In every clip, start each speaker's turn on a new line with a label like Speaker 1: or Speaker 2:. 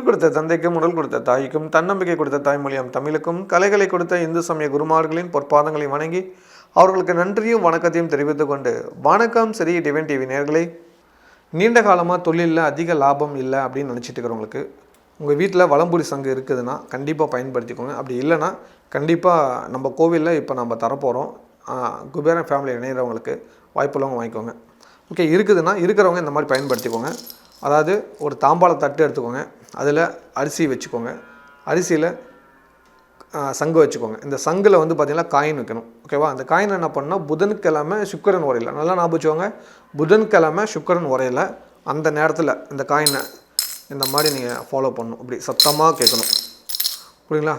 Speaker 1: உயிர் கொடுத்த தந்தைக்கும் உடல் கொடுத்த தாய்க்கும் தன்னம்பிக்கை கொடுத்த தாய்மொழியாம் தமிழுக்கும் கலைகளை கொடுத்த இந்து சமய குருமார்களின் பொற்பாதங்களை வணங்கி அவர்களுக்கு நன்றியும் வணக்கத்தையும் தெரிவித்துக் கொண்டு வணக்கம் சரி டிவன் டிவி நேர்களை. நீண்ட காலமாக தொழிலில் அதிக லாபம் இல்லை அப்படின்னு நினச்சிட்டு இருக்கிறவங்களுக்கு உங்கள் வீட்டில் வளம்புரி சங்கு இருக்குதுன்னா கண்டிப்பாக பயன்படுத்திக்கோங்க. அப்படி இல்லைன்னா கண்டிப்பாக நம்ம கோவிலில் இப்போ நம்ம தரப்போகிறோம் குபேரன் ஃபேமிலி இணைகிறவங்களுக்கு வாய்ப்புள்ளவங்க வாங்கிக்கோங்க. ஓகே இருக்குதுன்னா இருக்கிறவங்க இந்த மாதிரி பயன்படுத்திக்கோங்க. அதாவது ஒரு தாம்பாள தட்டு எடுத்துக்கோங்க. அதில் அரிசி வச்சுக்கோங்க. அரிசியில் சங்கு வச்சுக்கோங்க. இந்த சங்கில் வந்து பார்த்திங்கன்னா காயின் வைக்கணும். ஓகேவா அந்த காயின் என்ன பண்ணால் புதன்கிழமை சுக்கரன் உரையில். நல்லா ஞாபகம் வச்சுக்கோங்க. புதன்கிழமை சுக்கரன் உரையில் அந்த நேரத்தில் இந்த காயினை இந்த மாதிரி நீங்கள் ஃபாலோ பண்ணணும். இப்படி சத்தமாக கேட்கணும். புரியுங்களா?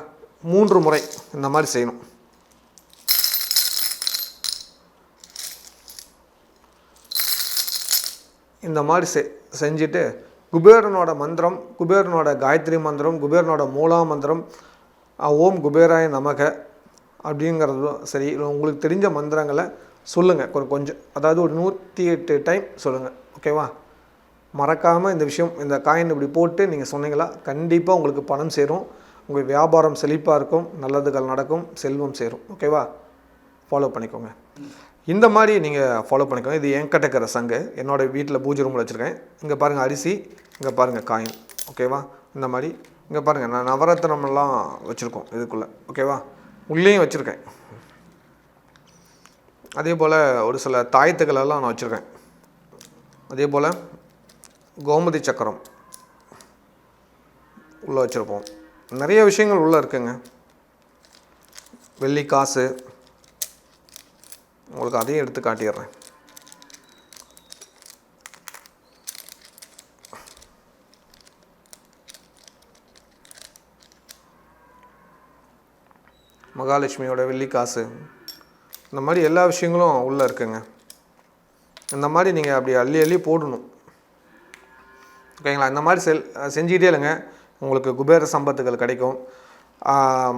Speaker 1: மூன்று முறை இந்த மாதிரி செய்யணும். இந்த மாதிரி செ செஞ்சுட்டு குபேரனோட மந்திரம் குபேரனோட காயத்ரி மந்திரம் குபேரனோட மூலா மந்திரம் ஓம் குபேராய நமக அப்படிங்கிறதும் சரி உங்களுக்கு தெரிஞ்ச மந்திரங்களை சொல்லுங்கள் ஒரு கொஞ்சம் அதாவது ஒரு நூற்றி எட்டு டைம் சொல்லுங்கள் ஓகேவா? மறக்காமல் இந்த விஷயம் இந்த காயின் இப்படி போட்டு நீங்கள் சொன்னீங்களா கண்டிப்பாக உங்களுக்கு பணம் சேரும். உங்கள் வியாபாரம் செழிப்பாக இருக்கும் நல்லதுகள் நடக்கும் செல்வம் சேரும். ஓகேவா? ஃபாலோ பண்ணிக்கோங்க. இந்த மாதிரி நீங்கள் ஃபாலோ பண்ணிக்கோங்க. இது என்கிட்ட இருக்கிற சங்கு. என்னோட வீட்டில் பூஜை ரூமில் வச்சுருக்கேன். இங்கே பாருங்கள் அரிசி இங்கே பாருங்கள் காயின் ஓகேவா இந்த மாதிரி. இங்கே பாருங்கள் நான் நவரத்னம்லாம் வச்சுருக்கோம் இதுக்குள்ளே. ஓகேவா உள்ளேயும் வச்சுருக்கேன். அதே போல் ஒரு சில தாயத்துக்களெல்லாம் நான் வச்சுருக்கேன். அதே போல் கோமதி சக்கரம் உள்ளே வச்சுருப்போம். நிறைய விஷயங்கள் உள்ளே இருக்குங்க. வெள்ளி காசு உங்களுக்கு அதையும் எடுத்து காட்டிடுறேன். மகாலட்சுமியோட வெள்ளி காசு. இந்த மாதிரி எல்லா விஷயங்களும் உள்ளே இருக்குங்க. இந்த மாதிரி நீங்கள் அப்படி அள்ளி அள்ளி போடணும். ஓகேங்களா? இந்த மாதிரி செல் செஞ்சுக்கிட்டே இல்லைங்க உங்களுக்கு குபேர சம்பத்துகள் கிடைக்கும்.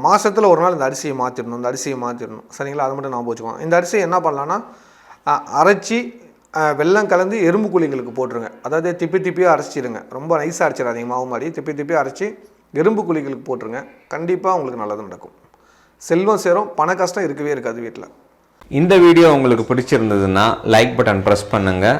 Speaker 1: மாதத்தில் ஒரு நாள் இந்த அரிசியை மாற்றிடணும் இந்த அரிசியை மாற்றிடணும் சரிங்களா? அது மட்டும் நான் வச்சுக்கோங்க இந்த அரிசியை என்ன பண்ணலான்னா அரைச்சி வெள்ளம் வெல்லம் கலந்து எறும்பு குழிங்களுக்கு போட்டுருங்க. அதாவது திப்பி திப்பியாக அரைச்சிடுங்க ரொம்ப நைஸாக அரைச்சிடாதீங்க மாவு மாதிரி. திப்பி திப்பி அரைச்சி எறும்பு குழிகளுக்கு போட்டுருங்க. கண்டிப்பாக உங்களுக்கு நல்லது நடக்கும். செல்வம் சேரும் பண கஷ்டம் இருக்கவே இருக்காது வீட்டில்
Speaker 2: இந்த வீடியோ உங்களுக்கு பிடிச்சிருந்ததுன்னா லைக் பட்டன் ப்ரெஸ் பண்ணுங்கள்